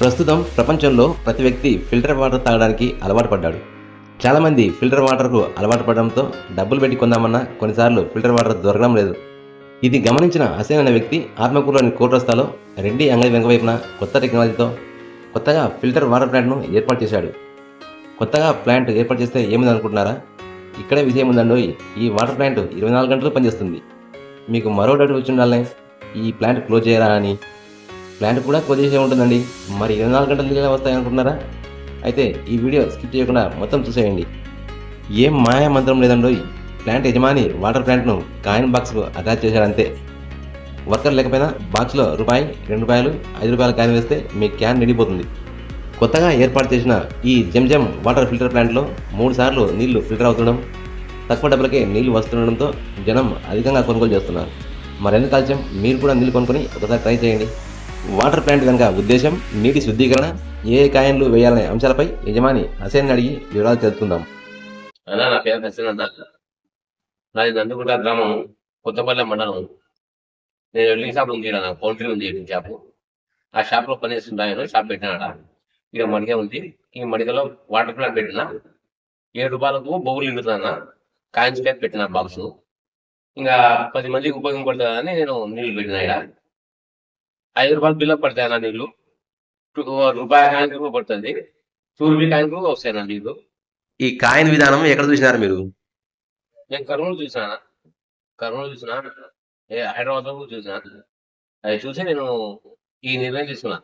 ప్రస్తుతం ప్రపంచంలో ప్రతి వ్యక్తి ఫిల్టర్ వాటర్ తాగడానికి అలవాటు పడ్డాడు. చాలామంది ఫిల్టర్ వాటర్కు అలవాటు పడడంతో డబ్బులు పెట్టి కొందామన్నా కొన్నిసార్లు ఫిల్టర్ వాటర్ దొరకడం లేదు. ఇది గమనించిన హసేన్ అనే వ్యక్తి ఆత్మకూరులోని కోటరస్తాలో రెడ్డి అంగడి వెంకవైపున కొత్త టెక్నాలజీతో కొత్తగా ఫిల్టర్ వాటర్ ప్లాంట్ను ఏర్పాటు చేశాడు. కొత్తగా ప్లాంట్ ఏర్పాటు చేస్తే ఏముంది అనుకుంటున్నారా ఇక్కడే విషయం ఉందండి ఈ వాటర్ ప్లాంట్ ఇరవై నాలుగు గంటలు పనిచేస్తుంది. మీకు మరో డౌట్ వచ్చి ఉండాలి ఈ ప్లాంట్ క్లోజ్ చేయరా అని? ప్లాంట్ కూడా కొద్దిసేపు ఉంటుందండి. మరి ఇరవై నాలుగు గంటలు నీళ్ళు వస్తాయనుకుంటున్నారా? వస్తాయి అనుకుంటున్నారా అయితే ఈ వీడియో స్కిప్ చేయకుండా మొత్తం చూసేయండి. ఏం మాయా మంత్రం లేదండో ప్లాంట్ యజమాని వాటర్ ప్లాంట్ను కాయిన్ బాక్స్కు అటాచ్ చేశాడంతే. వర్కర్ లేకపోయినా బాక్స్లో రూపాయి రెండు రూపాయలు ఐదు రూపాయల కాయిన్ వేస్తే మీ క్యాన్ నిండిపోతుంది. కొత్తగా ఏర్పాటు చేసిన ఈ జెమ్జెమ్ వాటర్ ఫిల్టర్ ప్లాంట్లో మూడు సార్లు నీళ్ళు ఫిల్టర్ అవుతుండడం తక్కువ డబ్బులకే నీళ్ళు వస్తుండడంతో జనం అధికంగా కొనుగోలు చేస్తున్నారు. మరెందుకు కాల్చం మీరు కూడా నీళ్ళు కొనుక్కొని ఒకసారి ట్రై చేయండి. వాటర్ ప్లాంట్ వెనుక ఉద్దేశం నీటి శుద్ధీకరణ ఏ కాయన్లు వేయాలనే అంశాలపై యజమాని హసేన్ అడిగి వివరాలు తెలుసుకుందాం. అన్నా నా పేరు హసేన్ అన్న. నాది నందుకుంట గ్రామం కొత్తపల్లె మండలం. నేను వెల్డింగ్ షాప్ ఉంది నా పౌల్ట్రీ ఉంది వెల్డింగ్ షాప్. ఆ షాప్లో పనిచేస్తుంటాను షాప్ పెట్టినాడ ఇక మడిగ ఉంది. ఈ మడిగలో వాటర్ ప్లాంట్ పెట్టిన. ఏడు రూపాయలకు బొగులు నిండుతున్నా కాయిన్స్ ప్యాక్ పెట్టిన బాక్స్. ఇంకా పది మందికి ఉపయోగపడుతుందని నేను నీళ్ళు పెట్టిన ఇక్కడ ఐదు రూపాయలు బిల్లు పడతాయి అన్న నీళ్ళు టూ- రూపాయి కాయిన్ కూడా పడుతుంది. టూ రూపీ కాయిన్ కూడా వస్తాయి నా నీళ్ళు ఈ కాయిన్ విధానం ఎక్కడ చూసినారు మీరు? నేను కర్నూలు చూసాను. కర్నూలు చూసిన. ఏ హైదరాబాద్ కూడా చూసిన. అది చూసి నేను ఈ నిర్ణయం తీసుకున్నా.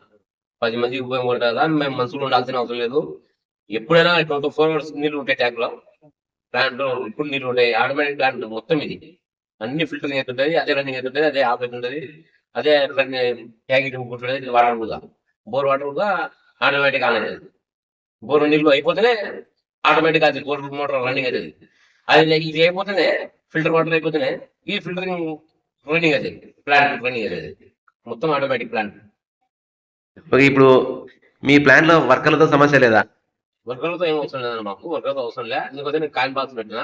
పది మందికి ఉపయోగపడుతుందా మేము మనసులో ఉండాల్సిన అవసరం లేదు. ఎప్పుడైనా ట్వంటీ ఫోర్ అవర్స్ నీళ్ళు ఉంటాయి ట్యాంక్లో ప్లాంట్లో ఇప్పుడు నీళ్ళు ఉంటాయి. ఆటోమేటిక్ ప్లాంట్ మొత్తం ఇది. అన్ని ఫిల్టరింగ్ అవుతుంటది అదే రన్నింగ్ అవుతుంటది అదే ఆఫ్ అవుతుంటది అదే ట్యాంక్ ఉంటుంటది వాటర్ కూడా బోర్ వాటర్ కూడా ఆటోమేటిక్ ఆన్ అవుతుంది బోర్ నీళ్ళు అయిపోతేనే ఆటోమేటిక్ అది బోర్ మోటార్ రన్నింగ్ అవుతుంది అది ఇది అయిపోతేనే ఫిల్టర్ వాటర్ అయిపోతేనే ఈ ఫిల్టరింగ్ రన్నింగ్ అవుతుంది ప్లాంట్ రన్నింగ్ అవుతుంది మొత్తం ఆటోమేటిక్ ప్లాంట్. ఓకే, ఇప్పుడు మీ ప్లాంట్లో వర్కర్లతో సమస్య లేదా? వర్కర్లతో ఏం అవసరం లేదన్న మాకు. వర్కర్తో అవసరం లే. ఎందుకంటే నేను కాయిన్ బాక్స్ పెట్టిన.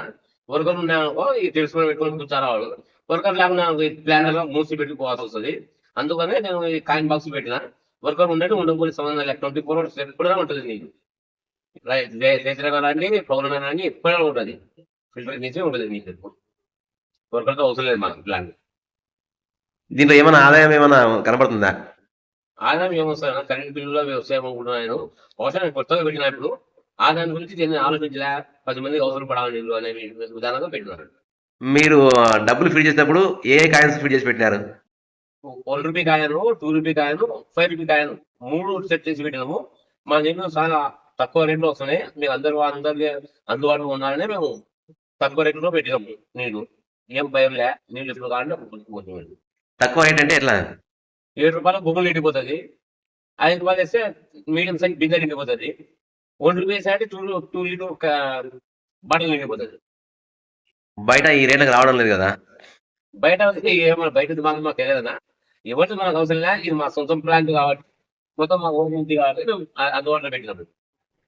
వర్కర్ ఉన్నాయనుకో ఈ తెలుసుకొని పెట్టుకొని కూర్చారా వాడు వర్కర్ లేకుండా ప్లాంట్లో మూసి పెట్టి పోవాల్సి వస్తుంది. అందుకనే నేను ఈ కాయిన్ బాక్స్ పెట్టిన. వర్కర్ ఉండేది ఉండకపోతే సంబంధం లేదు. ట్వంటీ ఫోర్ అవర్స్ ఎప్పుడైనా ఉంటుంది నీకు. రండి పౌరులుగా రండి ఎప్పుడైనా ఉంటుంది. ఫిల్టర్ నుంచి ఉంటుంది నీకు వర్కర్తో అవసరం లేదు మాకు ప్లాంట్ దీంట్లో ఏమైనా ఆదాయం ఏమైనా కనబడుతుందా? ఆదాయం ఏమొస్తాయి కరెంట్ బిల్లులో వ్యవసాయం అనుకుంటున్నాను. అవసరం కొత్తగా పెట్టినప్పుడు ఆదాయం గురించి నేను ఆలోచించలే. పది మందికి అవసరం పడాలి నీళ్ళు అనే విధానంగా పెట్టినారు. మీరు డబ్బులు ఫీడ్ చేసినప్పుడు ఏ ఏ కాయిన్స్ ఫీడ్ చేసి పెట్టినారు? వన్ రూపీ కాయను టూ రూపీ కాయను ఫైవ్ రూపీ కాయను మూడు సెట్ చేసి పెట్టినాము. మా నీళ్ళు చాలా తక్కువ రేట్లో వస్తున్నాయి. మీరు అందరు అందరికి అందుబాటులో ఉన్నారని మేము తక్కువ రేట్లో పెట్టినాము. నీళ్ళు ఏం భయం లే నీళ్ళు ఎప్పుడు కావాలంటే. తక్కువ రేట్ అంటే ఎట్లా? ఏడు రూపాయలు బొమ్మలు నిండిపోతుంది ఐదు రూపాయలు వేస్తే మీడియం సైజ్ బిందె నిండిపోతుంది వన్ రూపీస్ అంటే టూ టూ లీటర్ బాటిల్ నిండిపోతుంది బయట ఈ రేట్లకు రావడం లేదు కదా. బయట బయట మాకు మాకు తెలియదన్నా ఎవరితో మనకు అవసరం లే ఇది మా సొంత ప్లాంట్ కాబట్టి మొత్తం మా నుంచి కాబట్టి అందుబాటులో పెట్టినప్పుడు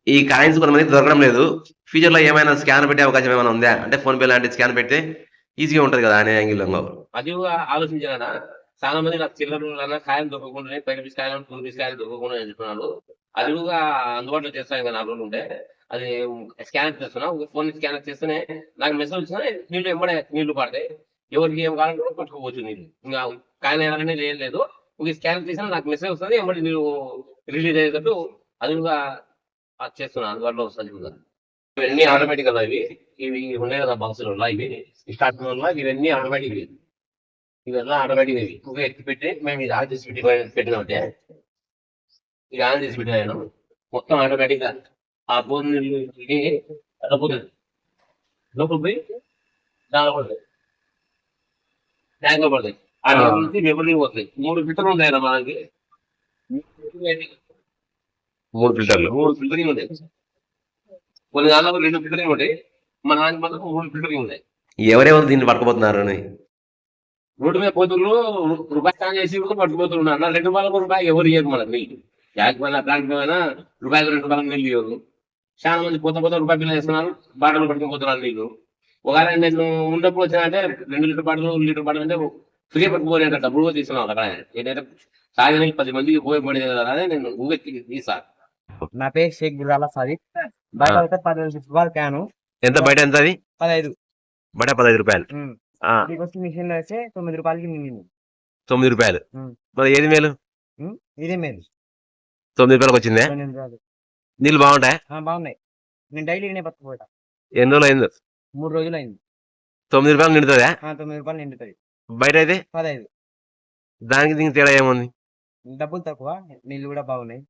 ఈ కాయిన్స్ కొంతమందికి దొరకడం లేదు. ఫ్యూచర్లో ఏమైనా స్కాన్ పెట్టే అవకాశం ఏమైనా ఉందా? అంటే ఫోన్ పే లాంటి స్కాన్ పెడితే ఈజీగా ఉంటది కదా అనే యాంగిల్లో అది కూడా ఆలోచించాలన్నా. చాలా మంది నాకు చిల్లర కాయలు దొరకకుండా పై రూపీస్ కాయలు టూ రూపీస్ కాయలు దొరకకుండా చెప్తున్నాను అది కూడా అందుబాటులో చేస్తాను కదా నాలుగు రోజులు ఉంటే అది స్కానర్ చేస్తున్నా ఫోన్ స్కానర్ చేస్తేనే నాకు మెసేజ్ వచ్చినా నీళ్ళు ఎంబడే నీళ్ళు పడతాయి. ఎవరికి ఏం కావాలంటే పట్టుకోవచ్చు నీళ్ళు. ఇంకా కాయన ఎవరైనా ఏం లేదు. ఒక స్కానర్ చేసినా నాకు మెసేజ్ వస్తుంది ఎంబడి నీళ్ళు రిలీజ్ అయ్యేటట్టు అది కూడా చేస్తున్నా అందుబాటులో వస్తుంది కూడా. ఇవన్నీ ఆటోమేటిక్ కదా ఇవి. ఇవి ఉన్నాయి కదా బాక్సులు ఇవి స్టార్టింగ్ వల్ల ఇవన్నీ ఆటోమేటిక్ ఇవి. ఇవన్నీ ఆటోమేటిక్ ఇవి. ఒక ఎత్తి పెట్టి మేము ఇది ఆన్ చేసి పెట్టి పెట్టినామంటే ఇది ఆన్ చేసి పెట్టినాను మొత్తం ఆటోమేటిక్గా ఆ బోన్ నీళ్ళు ఇది లోపల పోయి దానిలో పడుతుంది ట్యాంక్లో పడుతుంది ఆ. నీళ్ళు నుంచి పోతుంది మూడు ఫిల్టర్లు కదా మనకి. మూడు ఫిల్టర్లు? మూడు ఫిల్టరింగ్ ఉంటాయి కొన్ని దానిలో రెండు ఫిల్టరింగ్ ఉంటాయి. మన దానికి మాత్రం మూడు ఫిల్టరింగ్ ఉంటాయి. ఎవరెవరు దీన్ని పట్టుకుపోతున్నారు అని రోడ్డు మీద పోతున్నారు రూపాయి స్నానం చేసి కూడా పట్టుకుపోతున్నారు. అన్న రెండు రూపాయలకు రూపాయి ఎవరు ఇయ్యరు మనకు నీళ్ళు? యాక్ ప్లాంట్ పైన రూపాయలు రెండు రూపాయలకు నీళ్ళు ఇవ్వరు చాలా మంది పోత పోత రూపాయి బిల్లు వేస్తున్నారు బాటలు పట్టుకుపోతున్నారు నీళ్ళు ఒకవేళ నేను ఉన్నప్పుడు వచ్చినా అంటే రెండు లీటర్ బాటలు లీటర్ బాటలు అంటే ఫ్రీ పట్టుకుపోయి డబ్బులు కూడా తీసుకున్నాం అక్కడ. ఏంటంటే తాగిన పది మందికి ఉపయోగపడేది కదా అని నేను ఊగే తీసా. నా పేరు షేక్ గురాల సాదిక్. బయట అయితే పదిహేను రూపాయలు క్యాను. ఎంత బయట ఎంత అది? పదహైదు. బయట పదహైదు రూపాయలు. వచ్చి మిషన్లో వేస్తే తొమ్మిది రూపాయలకి మిగిలింది. తొమ్మిది రూపాయలు. మరి ఏది మేలు? ఇదే మేలు. తొమ్మిది రూపాయలకు వచ్చిందే? నీళ్ళు బాగుంటాయి? బాగున్నాయి. నేను డైలీ నేనే ఎన్ని రోజులు అయింది? మూడు రోజులు అయింది. తొమ్మిది రూపాయలు నిండుతుందా? ఆ, తొమ్మిది రూపాయలు నిండుతుంది బయట అయితే? పదహైదు. దానికి దీనికి తేడా ఏముంది? డబ్బులు తక్కువ నీళ్ళు కూడా బాగున్నాయి.